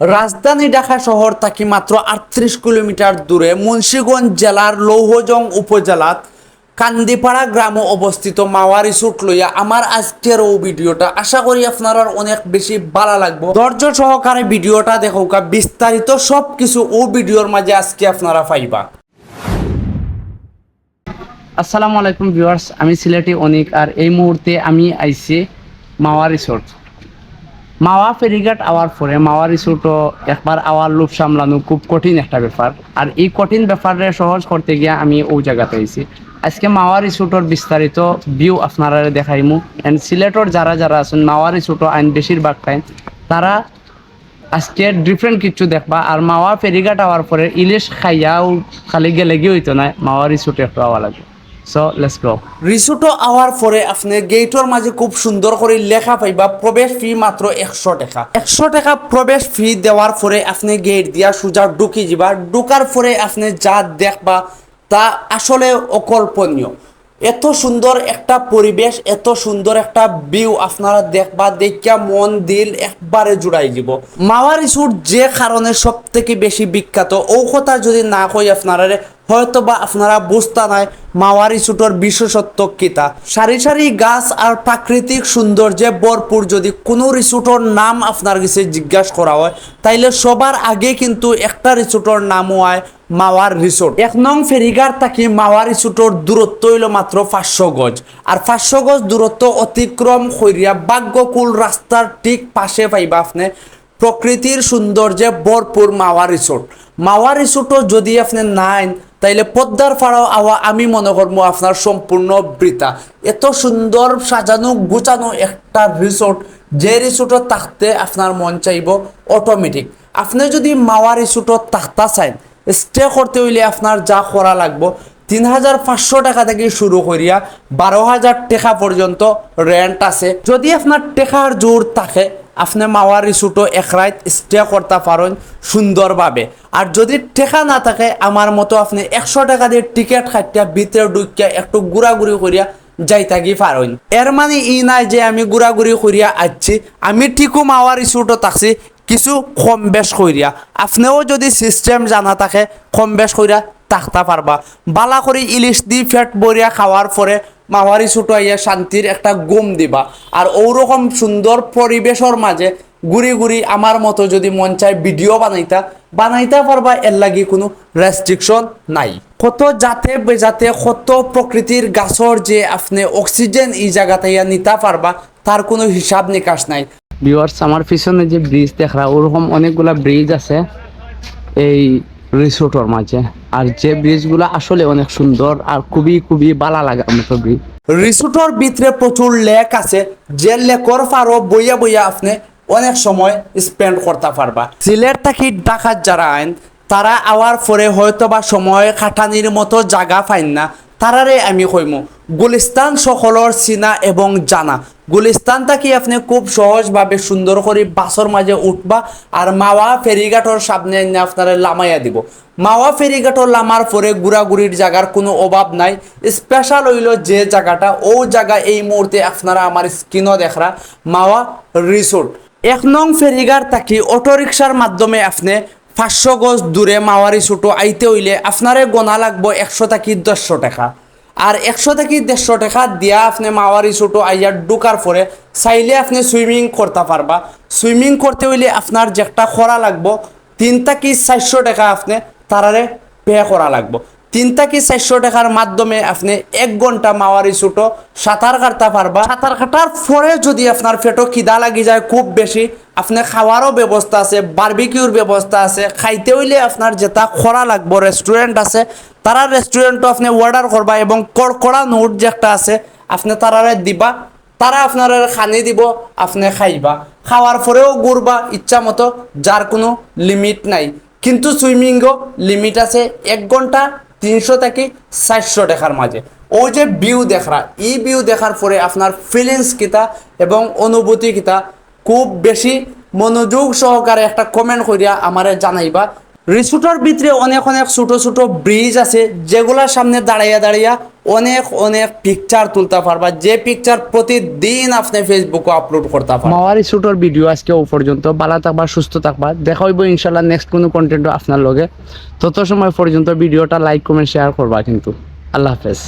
রাজধানী ঢাকা শহর থাকি মাত্র আটত্রিশ কিলোমিটার দূরে মুন্সীগঞ্জ জেলার লৌহজং উপজেলাত কান্দিপাড়া গ্রামে অবস্থিত মাওয়ারি সুট লইয়া আমার আজকের ও ভিডিওটা। আশা করি আপনারা অনেক বেশি ভালো লাগবে। ধৈর্য সহকারে ভিডিওটা দেখোকা বিস্তারিত সব কিছু ও ভিডিওর মাঝে আজকে আপনারা পাইবা। আসসালামু আলাইকুম ভিউয়ার্স, আমি সিলেটি অনিক আর এই মুহূর্তে আমি আইছি মাওয়া রিসোর্ট। মাওয়া ফেরিঘাট আওয়ার পরে মাওয়া রিসোর্টও একবার আওয়ার লোভ সামলানো খুব কঠিন একটা ব্যাপার। আর এই কঠিন ব্যাপারে সহজ করতে গিয়ে আমি ও জায়গাতে আইছি। আজকে মাওয়া রিসোর্টর বিস্তারিত ভিউ আপনারা দেখাইমু। এন্ড সিলেটর যারা যারা আছেন, মাওয়া রিসোর্টও আইন বেশিরভাগ টাইম তারা আজকে ডিফারেন্ট কিছু দেখবা। আর মাওয়া ফেরিঘাট আওয়ার পরে ইলিশ খাইয়াও খালি গেলে গিয়ে হইতো না। মাওয়া রিসোর্টে একটু আওয়া লাগে। সো লেটস গো রিসোর্টও আওয়ার পরে আপনি গেটর মাঝে খুব সুন্দর করে লেখা পাইবা প্রবেশ ফি মাত্র একশো টাকা। একশো টাকা প্রবেশ ফি দেওয়ার পরে আপনি গেট দিয়া সোজা ঢুকি যাবা। ঢুকার পরে আপনি যা দেখবা তা আসলে অকল্পনীয়। এত সুন্দর একটা পরিবেশ এত সুন্দর একটা ভিউ আপনারা দেখবা দেখিয়া মন দিল একবারে জুড়াই যাব মাওয়া রিসোর্ট যে কারণে সব থেকে বেশি বিখ্যাত ও কথা যদি না কই আপনারা হয়তো বা আপনারা বুঝতা নাই মাওয়ারি সুটোর বিশেষত্ব কিতা সারি সারি গাছ আর প্রাকৃতিক সৌন্দর্যে ভরপুর যদি কোনো রিসোর্টর নাম আপনার কাছে জিজ্ঞাসা করা হয়, তাইলে সবার আগে কিন্তু একটা রিসোর্টর নাম হয় মাওয়ার রিসোর্ট। এক নং ফেরিঘাট থাকি মাওয়ার রিসোর্টর দূরত্ব হইল মাত্র পাঁচশো গজ। আর পাঁচশো গজ দূরত্ব অতিক্রম করিয়া বাগ্যকুল রাস্তার ঠিক পাশে পাইবা আপনি প্রকৃতির সৌন্দর্যে ভরপুর মাওয়া রিসোর্ট। মাওয়া রিসোর্টও যদি আপনি নাইন তাইলে পদ্মার ফাড়াও আওয়া আমি মনে করব আপনার সম্পূর্ণ বৃতা এত সুন্দর সাজানো গুছানো একটা রিসোর্ট যে রিসোর্টত থাকতে আপনার মন চাইব অটোমেটিক আপনি যদি মাওয়া রিসোর্টত থাকতা চান স্টে করতে হইলে আপনার যা করা লাগবো তিন হাজার পাঁচশো টাকা থেকে শুরু করিয়া বারো হাজার টাকা পর্যন্ত রেন্ট আছে। যদি আপনার টেকার জোর থাকে আপনি মাওয়ার রিসুটো এক রাত স্টে করতে পারেন সুন্দরভাবে। আর যদি টেকা না থাকে, আমার মতো আপনি একশো টাকা দিয়ে টিকিট খাটিয়া ভিতরে ঢুকিয়া একটু ঘোরাঘুরি করিয়া যাই থাকি পারেন। এর মানে ই নাই যে আমি ঘোরাঘুরি করিয়া আসছি আমি ঠিকও মাওয়ার রিসুটো থাকছি, কিছু কম বেশ করিয়া আপনিও যদি সিস্টেম জানা থাকে, কম বেশ করিয়া থাকতে পারবা। বালা করে ইলিশ দি ফেট বরিয়া খাওয়ার পরে মাওয়ারি ছুটো আইয়া শান্তির একটা গুম দিবা। আর ওরকম সুন্দর পরিবেশের মাঝে ঘুরি ঘুরি আমার মতো যদি মন চায় ভিডিও বানাইতা, বানাইতে পারবা, এর লাগি কোনো রেস্ট্রিকশন নাই। কত যাতে বেজাতে, কত প্রকৃতির গাছর যে আপনি অক্সিজেন এই জায়গাতে ইয়া নিতে পারবা, তার কোনো হিসাব নিকাশ নাই। ভিউয়ার্স আমার পিছনে যে ব্রিজ দেখরা ওরকম অনেকগুলা ব্রিজ আছে। এই রিসোর্টর মাঝে। আর যে ব্রিজগুলো আসলে অনেক সুন্দর আর খুবই খুবই ভালো লাগে মতো ব্রিজ রিসোর্টর ভিতরে প্রচুর লেক আছে, যে লেকর পারো বইয়া বইয়া আপনি অনেক সময় স্পেন্ড করতে পারবা। সিলেট থাকি ডাকাত যারা আইন, তারা আওয়ার পরে হয়তো বা সময় খাটানির মতো জায়গা পাইন না। তারারে আমি কইমু, গুলিস্তান সকলর চিনা এবং জানা। গুলিস্তান থাকি আপনি খুব সহজভাবে সুন্দর করে বাসর মাঝে উঠবা আর মাওয়া ফেরিঘাটর সামনে এনে আপনারা লামাইয়া দিব। মাওয়া ফেরিঘাটর লামার পরে ঘুরাঘুরির জায়গার কোনো অভাব নাই। স্পেশাল হইল যে জায়গাটা, ও জায়গা এই মুহূর্তে আপনারা আমার স্ক্রিনও দেখরা, মাওয়া রিসোর্ট। এক নং ফেরিঘাট থাকি অটোরিকশার মাধ্যমে আপনি পাঁচশো গজ দূরে মাওয়ারি ছোটো আইতে হইলে আপনারে গোনা লাগবো একশো থাকি দেড়শো টাকা। আর একশো থাকি দেড়শো টাকা দিয়া আপনি মাওয়ারি ছোটো আইয়ার ঢুকার পরে চাইলে আপনি সুইমিং করতে পারবা। সুইমিং করতে হইলে আপনার যেটা খরা লাগবো, তিন থেকে চারশো টাকা আপনি তারারে পে করা লাগবো। তিন থেকে চারশো টাকার মাধ্যমে আপনি এক ঘণ্টা মাওয়ারি ছোটো সাঁতার কাটতে পারবা। সাঁতার কাটার পরে যদি আপনার পেটও খিদা লাগি যায় খুব বেশি, আপনি খাওয়ারও ব্যবস্থা আছে বার্বিকিউর ব্যবস্থা আছে, খাইতে হইলে আপনার যেটা খরা লাগবো রেস্টুরেন্ট আছে, তারা রেস্টুরেন্টও আপনি অর্ডার করবা এবং কড়কড়া নোট যে একটা আছে, আপনি তারারে দিবা, তারা আপনার খানি দিব, আপনি খাইবা। খাওয়ার পরেও ঘুরবা, ইচ্ছা মতো, যার কোনো লিমিট নাই। কিন্তু সুইমিংও লিমিট আছে, এক ঘণ্টা তিনশো থেকে চারশো টাকার মাঝে। ও যে ভিউ দেখা ই ভিউ দেখার পরে আপনার ফিলিংস কিতা এবং অনুভূতি কিতা, খুব বেশি মনোযোগ সহকারে একটা কমেন্ট করিয়া আমারে জানাইবা। রিসোর্টের ভিতরে অনেক অনেক ছোট ছোট ব্রিজ আছে, যেগুলোর সামনে দাঁড়াইয়া দাঁড়াইয়া অনেক অনেক পিকচার তুলতে পারবা। যে পিকচার প্রতিদিন আপনি ফেসবুকে আপলোড করতে পারবা। মাওয়া রিসোর্টের ভিডিও আজকে ও পর্যন্ত। ভালো থাকবা, সুস্থ থাকবা। দেখা হইব ইনশাল্লাহ নেক্সট কোনো কন্টেন্ট আপনার লগে। তত সময় পর্যন্ত ভিডিওটা লাইক কমেন্ট শেয়ার করবা কিন্তু। আল্লাহ হাফেজ।